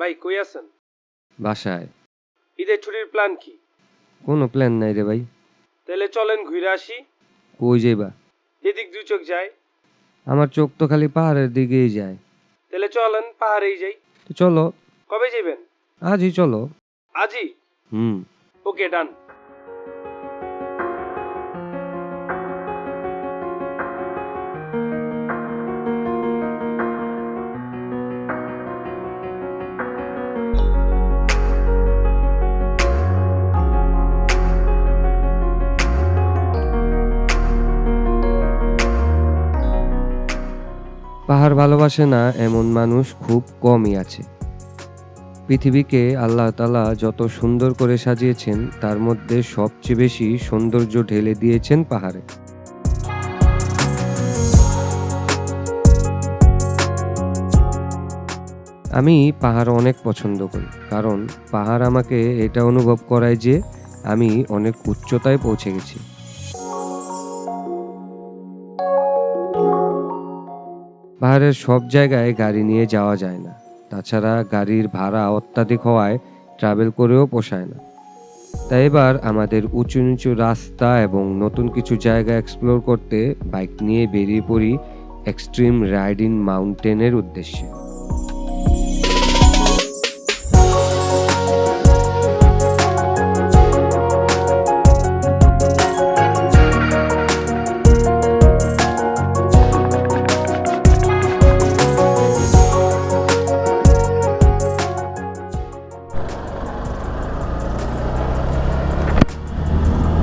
ভাই কই আছেন? বাসায়। ঈদের ছুটির প্ল্যান কি? কোনো প্ল্যান নাই রে ভাই। তাহলে চলেন ঘুরে আসি। কই যাইবা? এদিক দুই চোখ যায়। আমার চোখ তো খালি পাহাড়ের দিকেই যায়। তাহলে চলেন পাহাড়েই যাই। তো চলো। কবে যাবেন আজই চলো। আজই? হুম। ওকে ডান। পাহাড় ভালোবাসে না, এমন মানুষ খুব কমই আছে। পৃথিবীকে আল্লাহ তালা যত সুন্দর করে সাজিয়েছেন, তার মধ্যে সবচেয়ে বেশি সৌন্দর্য ঢেলে দিয়েছেন পাহাড়ে। আমি পাহাড় অনেক পছন্দ করি, কারণ পাহাড় আমাকে এটা অনুভব করায় যে আমি অনেক উচ্চতায় পৌঁছে গেছি। পাহাড়ের সব জায়গায় গাড়ি নিয়ে যাওয়া যায় না। তাছাড়া গাড়ির ভাড়া অত্যাধিক হওয়ায় ট্রাভেল করেও পোষায় না। তাই এবার আমাদের উঁচু নিচু রাস্তা এবং নতুন কিছু জায়গা এক্সপ্লোর করতে বাইক নিয়ে বেরিয়ে পড়ি এক্সট্রিম রাইডিং মাউন্টেনের উদ্দেশ্যে।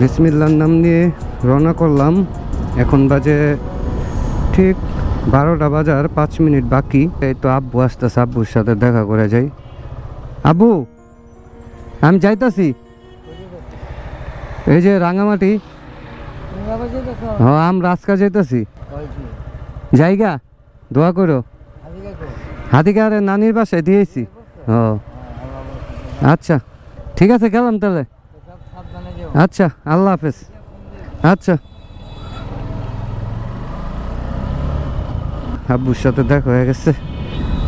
বিসমিল্লার নাম নিয়ে রওনা করলাম। এখন বাজে ঠিক বারোটা বাজার, পাঁচ মিনিট বাকি। এই তো আব্বু আসতেছে, আব্বুর সাথে দেখা করে যাই। আব্বু, আমি যাইতাছি। এই যে রাঙামাটি। হ্যাঁ আমি রাজকা যাইতাছি। জায়গা, দোয়া করো। হাতিকারে নানির বাসায় দিয়েছি। ও আচ্ছা ঠিক আছে, গেলাম তাহলে। আচ্ছা আল্লাহ হাফেজ। আচ্ছা। আব্বুর সাথে দেখা হয়ে গেছে।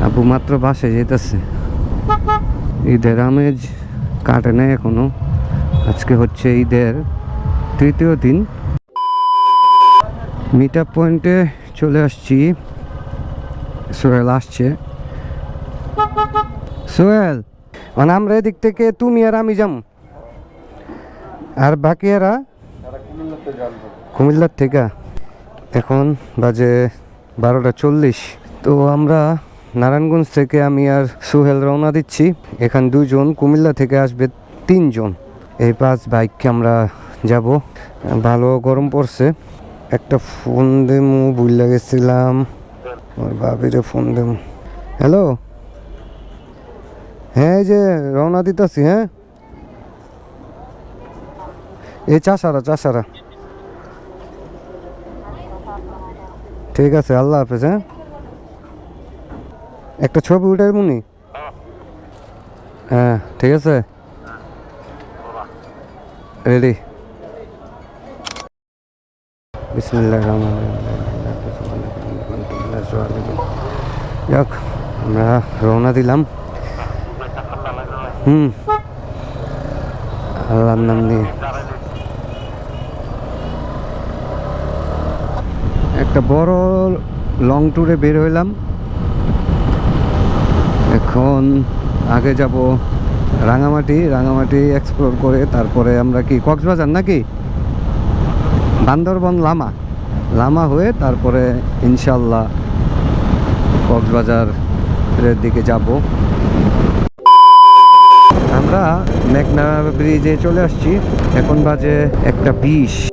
আব্বু মাত্র বাসায় যেতেছে ঈদের আমেজ কাটে নাই এখনও। আজকে হচ্ছে ঈদের তৃতীয় দিন। মিট আপ পয়েন্টে চলে আসছি। সোহেল আসছে। সোহেল মানে আমরা এদিক থেকে তুমি আর আমি যাম আর বাকি এরা? কুমিল্লার থেকে। এখন বাজে বারোটা চল্লিশ। তো আমরা নারায়ণগঞ্জ থেকে আমি আর সুহেল রওনা দিচ্ছি। এখান দুজন কুমিল্লা থেকে আসবে তিনজন। এই পাঁচ বাইককে আমরা যাব। ভালো গরম পড়ছে। একটা ফোন দেমু বুঝলা গেছিলাম। ওর বাবিরে ফোন দেমু। হ্যালো? হ্যাঁ এই যে রওনা দিতেছি হ্যাঁ? এই চাষারা চাষারা। ঠিক আছে, আল্লাহ হাফেজ হ্যাঁ? একটা ছবি উঠে মুনি হ্যাঁ ঠিক আছে। রেডি যাক, আমরা রওনা দিলাম। হুম। আল্লাহর নাম নিয়ে। একটা বড় লং ট্যুরে বের হইলাম। এখন আগে যাব রাঙামাটি রাঙামাটি এক্সপ্লোর করে তারপরে আমরা কি, কক্সবাজার নাকি? বান্দরবন লামা। লামা হয়ে তারপরে ইনশাল্লাহ কক্সবাজারের দিকে যাব। আমরা মেঘনা ব্রিজে চলে আসছি। এখন বাজে একটা বিশ।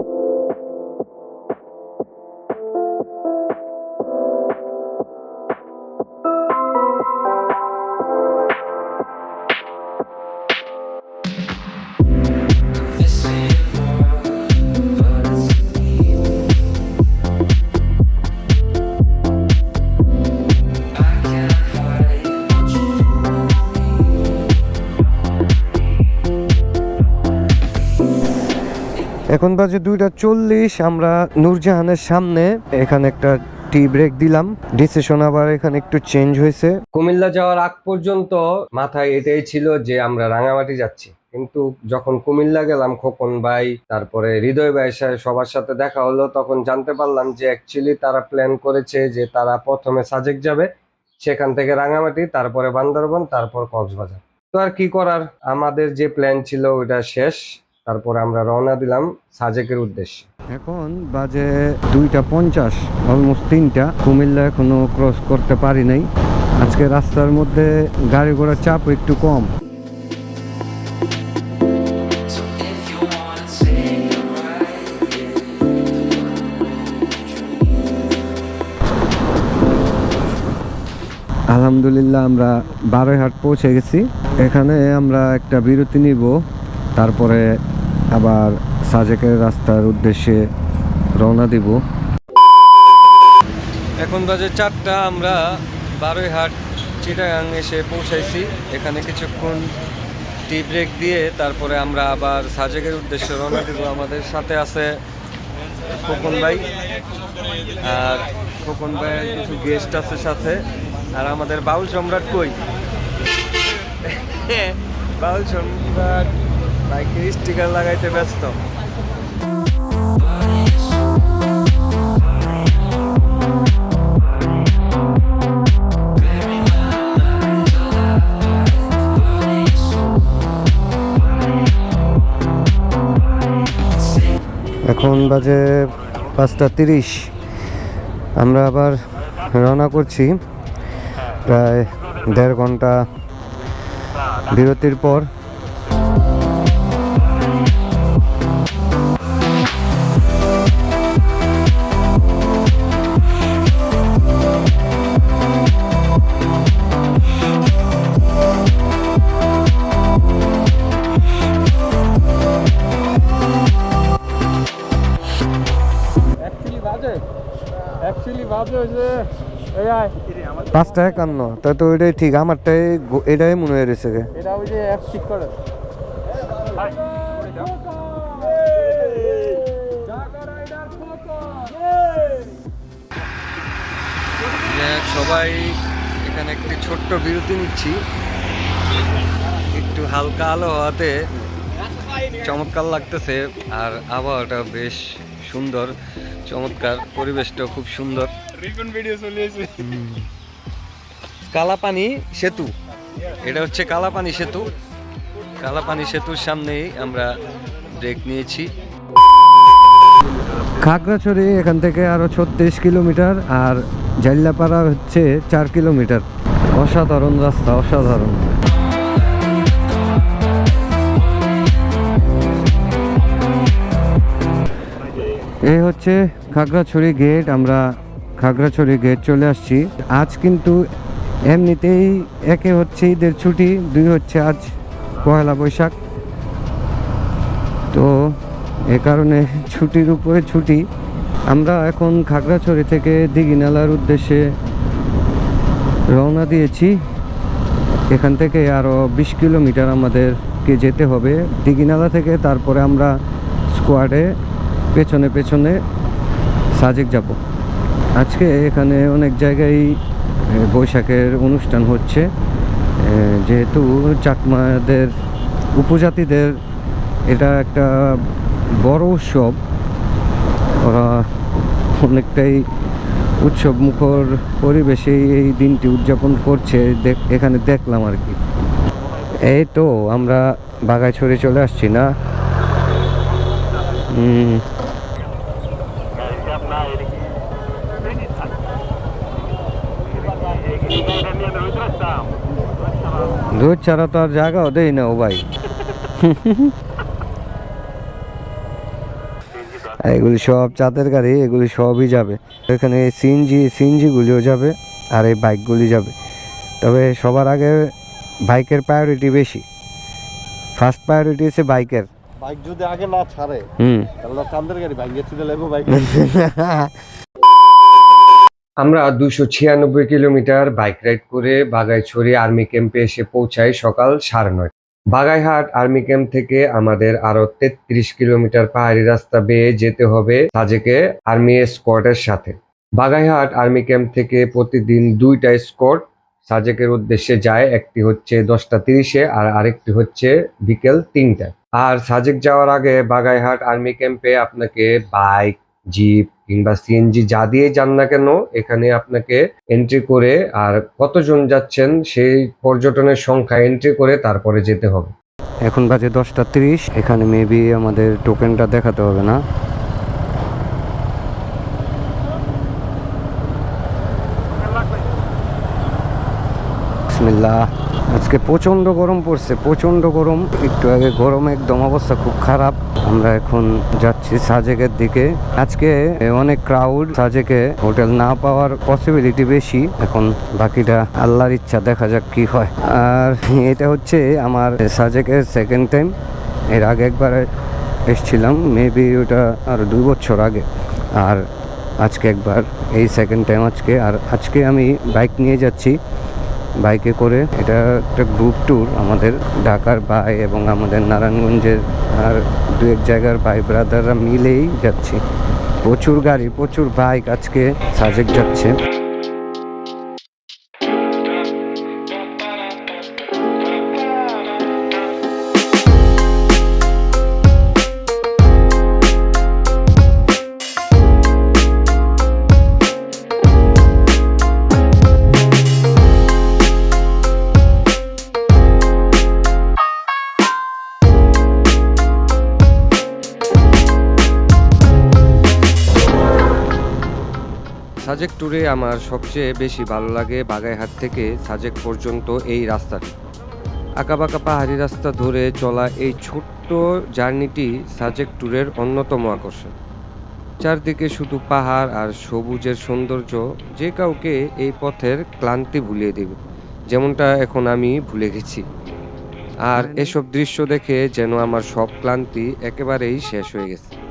এখন বাজে দুইটা চল্লিশ, আমরা নূরজাহানের সামনে এখানে একটা টি ব্রেক দিলাম। ডিসিশন আবার এখানে একটু চেঞ্জ হয়েছে। কুমিল্লা যাওয়ার আগ পর্যন্ত মাথায় এটাই ছিল যে আমরা রাঙামাটি যাচ্ছি। কিন্তু যখন কুমিল্লা গেলাম খোকন ভাই, তারপরে হৃদয় ভাই সবার সাথে দেখা হলো, তখন জানতে পারলাম যে অ্যাকচুয়ালি তারা প্ল্যান করেছে যে তারা প্রথমে সাজেক যাবে, সেখান থেকে রাঙামাটি, তারপরে বান্দরবন, তারপর কক্সবাজার। তো আর কি করার? আমাদের যে প্ল্যান ছিল ওটা শেষ। তারপরে আমরা রওনা দিলাম সাজেকের উদ্দেশ্যে। এখন বাজে দুইটা পঞ্চাশ অলমোস্ট তিনটা। কুমিল্লা এখনও ক্রস করতে পারি নাই। আজকে রাস্তার মধ্যে গাড়ি ঘোড়ার চাপ একটু কম। আলহামদুলিল্লাহ, আমরা বারোইহাট পৌঁছে গেছি। এখানে আমরা একটা বিরতি নিব। তারপরে আবার সাজেকের রাস্তার উদ্দেশ্যে রওনা দিব। এখন বাজে চারটা আমরা বারোইহাট চিটাগাং এসে পৌঁছাইছি। এখানে কিছুক্ষণ টি ব্রেক দিয়ে তারপরে আমরা আবার সাজেকের উদ্দেশ্যে রওনা দিব। আমাদের সাথে আছে খোকন ভাই। আর খোকন ভাইয়ের কিছু গেস্ট আছে সাথে। আর আমাদের বাউল সম্রাট কই? বাউল সম্রাট বাইকের স্টিকার লাগাইতে ব্যস্ত। এখন বাজে পাঁচটা তিরিশ। আমরা আবার রওনা করছি। প্রায় দেড় ঘণ্টা বিরতির পর। পাঁচটা একান্ন। তা তো এটাই ঠিক আমারটাই এটাই মনে হয়ে রয়েছে। এটা ওই যে অ্যাপ ঠিক করে। সবাই এখানে একটি ছোট্ট বিরতি নিচ্ছি। একটু হালকা আলো হওয়াতে চমৎকার লাগতেছে আর আবহাওয়াটা বেশ সুন্দর। চমৎকার পরিবেশটাও খুব সুন্দর। ভিডিও কালাপানি সেতু। এটা হচ্ছে কালাপানি সেতু। কালাপানি সেতুর সামনেই আমরা ব্রেক নিয়েছি। খাগড়াছড়ি এখান থেকে আরও ছত্রিশ কিলোমিটার আর জাল্লাপাড়া হচ্ছে চার কিলোমিটার। অসাধারণ রাস্তা অসাধারণ। এই হচ্ছে খাগড়াছড়ি গেট আমরা খাগড়াছড়ি গেট চলে আসছি। আজ কিন্তু এমনিতেই একে হচ্ছে ঈদের ছুটি, দুই হচ্ছে আজ পয়লা বৈশাখ। তো এ কারণে ছুটির উপরে ছুটি। আমরা এখন খাগড়াছড়ি থেকে দিঘিনালার উদ্দেশ্যে রওনা দিয়েছি। এখান থেকে আরও বিশ কিলোমিটার আমাদেরকে যেতে হবে দিঘিনালা থেকে, তারপরে আমরা স্কোয়াডে পেছনে পেছনে সাজেক যাব। আজকে এখানে অনেক জায়গায় বৈশাখের অনুষ্ঠান হচ্ছে। যেহেতু চাকমাদের উপজাতিদের এটা একটা বড় উৎসব, ওরা অনেকটাই উৎসব মুখর পরিবেশে এই দিনটি উদযাপন করছে এখানে দেখলাম আর কি। এই তো আমরা বাগাইছড়ি চলে আসছি না? দুধ ছাড়া তো আর জায়গাও দেই না ও ভাই। এগুলি সব চাঁদের গাড়ি এগুলি সবই যাবে। এখানে সিএনজি সিএনজিগুলিও যাবে আর এই বাইকগুলি যাবে। তবে সবার আগে বাইকের প্রায়োরিটি বেশি। ফার্স্ট প্রায়োরিটি হচ্ছে বাইকের। বাইক যদি আগে না ছাড়ে হুম। তাহলে কান্দের গাড়ি গেছিল লেবো বাইক আমরা দুশো ছিয়ানব্বই কিলোমিটার বাইক রাইড করে বাগাইছড়ি আর্মি ক্যাম্পে এসে পৌঁছাই সকাল সাড়ে নয়। বাগাইহাট আর্মি ক্যাম্প থেকে আমাদের আরও তেত্রিশ কিলোমিটার পাহাড়ি রাস্তা বেয়ে যেতে হবে সাজেকে আর্মি স্কোয়াডের সাথে। বাগাইহাট আর্মি ক্যাম্প থেকে প্রতিদিন দুইটা স্কোর সাজেকের উদ্দেশ্যে যায়, একটি হচ্ছে দশটা তিরিশে আর আরেকটি হচ্ছে বিকেল তিনটায়। আর সাজেক যাওয়ার আগে বাগাইহাট আর্মি ক্যাম্পে আপনাকে বাইক জিপ কিংবা সিএনজি যা দিয়ে যান না কেন, এখানে আপনাকে এন্ট্রি করে আর কতজন যাচ্ছেন সেই পর্যটনের সংখ্যা এন্ট্রি করে তারপরে যেতে হবে। এখন বাজে দশটা তিরিশ, এখানে মেবি আমাদের টোকেনটা দেখাতে হবে না। বিসমিল্লাহ আজকে প্রচণ্ড গরম পড়ছে, প্রচণ্ড গরম। একটু আগে গরম একদম অবস্থা খুব খারাপ। আমরা এখন যাচ্ছি সাজেকের দিকে। আজকে অনেক ক্রাউড সাজেকে হোটেল না পাওয়ার পসিবিলিটি বেশি। এখন বাকিটা আল্লাহর ইচ্ছা, দেখা যাক কি হয়। আর এটা হচ্ছে আমার সাজেকের সেকেন্ড টাইম এর আগে একবার এসছিলাম মেবি ওটা আর দুই বছর আগে। আর আজকে একবার এই সেকেন্ড টাইম আজকে। আর আজকে আমি বাইক নিয়ে যাচ্ছি। বাইকে করে। এটা একটা গ্রুপ ট্যুর আমাদের ঢাকার ভাই এবং আমাদের নারায়ণগঞ্জের আর দু এক জায়গার ভাই ব্রাদাররা মিলেই যাচ্ছি। প্রচুর গাড়ি, প্রচুর বাইক আজকে সাজেক যাচ্ছে। আমার সবচেয়ে বেশি ভালো লাগে বাগাইহাট থেকে সাজেক পর্যন্ত এই রাস্তাটি। আঁকাবাঁকা পাহাড়ি রাস্তা ধরে চলা এই ছোট্ট জার্নিটি সাজেক ট্যুরের অন্যতম আকর্ষণ। চারদিকে শুধু পাহাড় আর সবুজের সৌন্দর্য, যে কাউকে এই পথের ক্লান্তি ভুলিয়ে দেবে, যেমনটা এখন আমি ভুলে গেছি। আর এসব দৃশ্য দেখে যেন আমার সব ক্লান্তি একেবারেই শেষ হয়ে গেছে।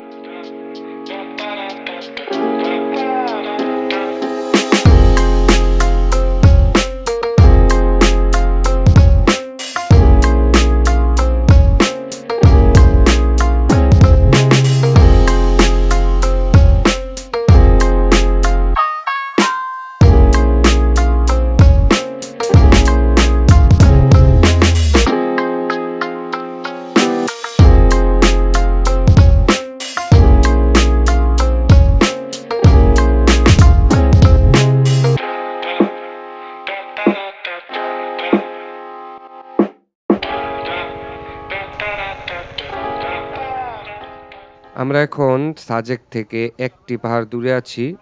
সাজেক থেকে একটি পাহাড় দূরে আছি।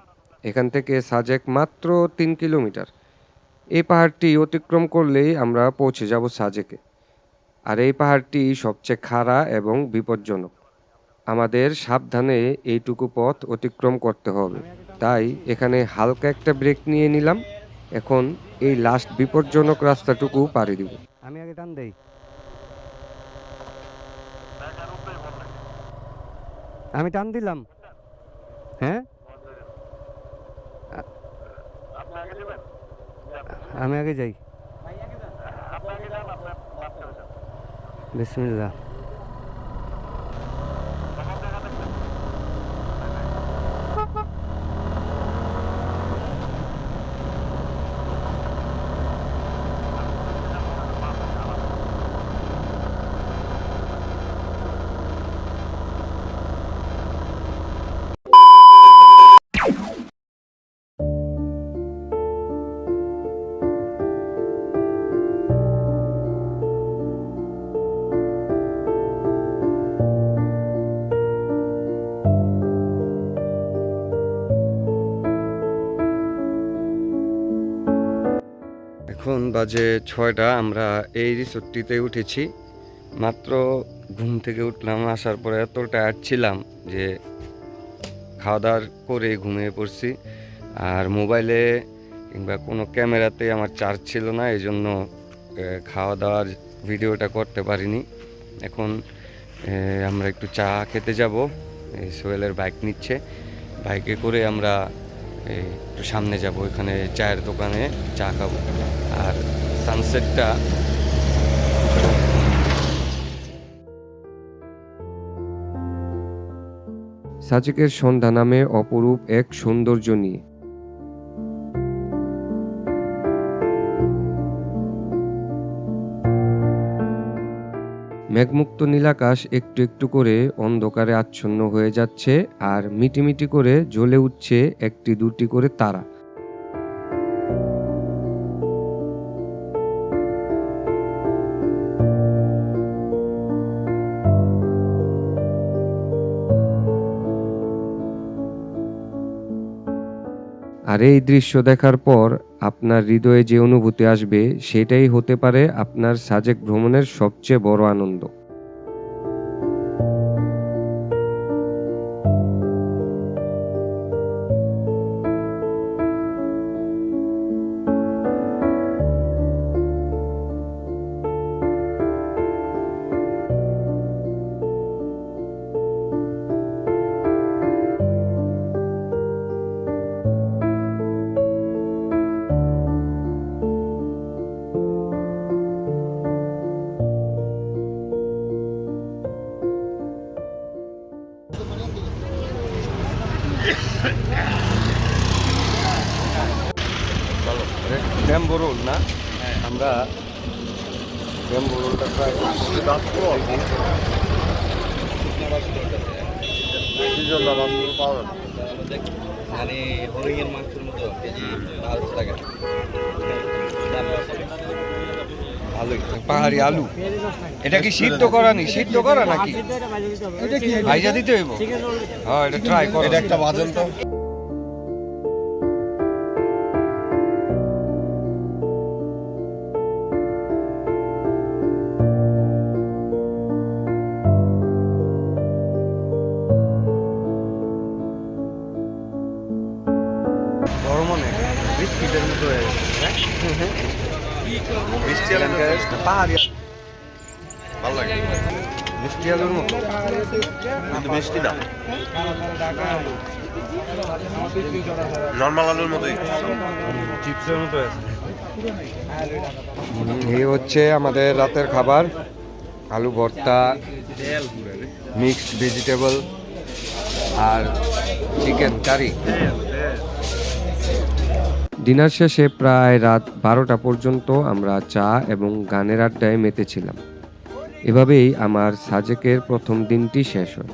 এখান থেকে সাজেক মাত্র তিন কিলোমিটার। এই পাহাড়টি অতিক্রম করলেই আমরা পৌঁছে যাব সাজেকে। আর এই পাহাড়টি সবচেয়ে খাড়া এবং বিপজ্জনক। আমাদের সাবধানে এইটুকু পথ অতিক্রম করতে হবে। তাই এখানে হালকা একটা ব্রেক নিয়ে নিলাম। এখন এই লাস্ট বিপজ্জনক রাস্তাটুকু পাড়ি দিব। আমি আগে টান দেই। আমি টান দিলাম। হ্যাঁ? আমি আগে যাই। বিসমিল্লাহ। বাজে ছয়টা, আমরা এই রিসোর্টটিতে উঠেছি। মাত্র ঘুম থেকে উঠলাম, আসার পরে এত টায়ার্ড ছিলাম যে খাওয়া দাওয়ার করে ঘুমিয়ে পড়ছি। আর মোবাইলে কিংবা কোনো ক্যামেরাতে আমার চার্জ ছিল না এই জন্য খাওয়া দাওয়ার ভিডিওটা করতে পারিনি। এখন আমরা একটু চা খেতে যাব। সোহেলের বাইক নিচ্ছে। বাইকে করে আমরা একটু সামনে যাব, এখানে চায়ের দোকানে চা খাব। আর সানসেটটা সাজেকের সন্ধ্যা নামে অপরূপ এক সৌন্দর্য নিয়ে। মেঘমুক্ত নীলাকাশ একটু একটু করে অন্ধকারে আচ্ছন্ন হয়ে যাচ্ছে আর মিটিমিটি করে জ্বলে উঠছে একটি দুটি করে তারা। আর এই দৃশ্য দেখার পর আপনার হৃদয়ে যে অনুভূতি আসবে, সেটাই হতে পারে আপনার সাজেক ভ্রমণের সবচেয়ে বড় আনন্দ। ভালোই পাহাড়ি আলু। এটা কি সিদ্ধ করা নি? সিদ্ধ করা নাকি? ভাইজা দিতে হইব? হ্যাঁ এটা ট্রাই করো। এটা একটা বাজন তো। আলুর মতো। কিন্তু মিষ্টি না নর্মাল আলুর মতোই। চিপসের মতো আছে। এই হচ্ছে আমাদের রাতের খাবার। আলু ভর্তা মিক্সড ভেজিটেবল আর চিকেন কারি ডিনার শেষে প্রায় রাত বারোটা পর্যন্ত আমরা চা এবং গানের আড্ডায় মেতেছিলাম। এভাবেই আমার সাজেকের প্রথম দিনটি শেষ হয়।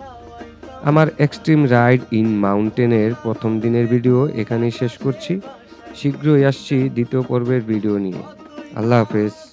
আমার এক্সট্রিম রাইড ইন মাউন্টেনের প্রথম দিনের ভিডিও এখানেই শেষ করছি। শীঘ্রই আসছি দ্বিতীয় পর্বের ভিডিও নিয়ে। আল্লাহ হাফেজ।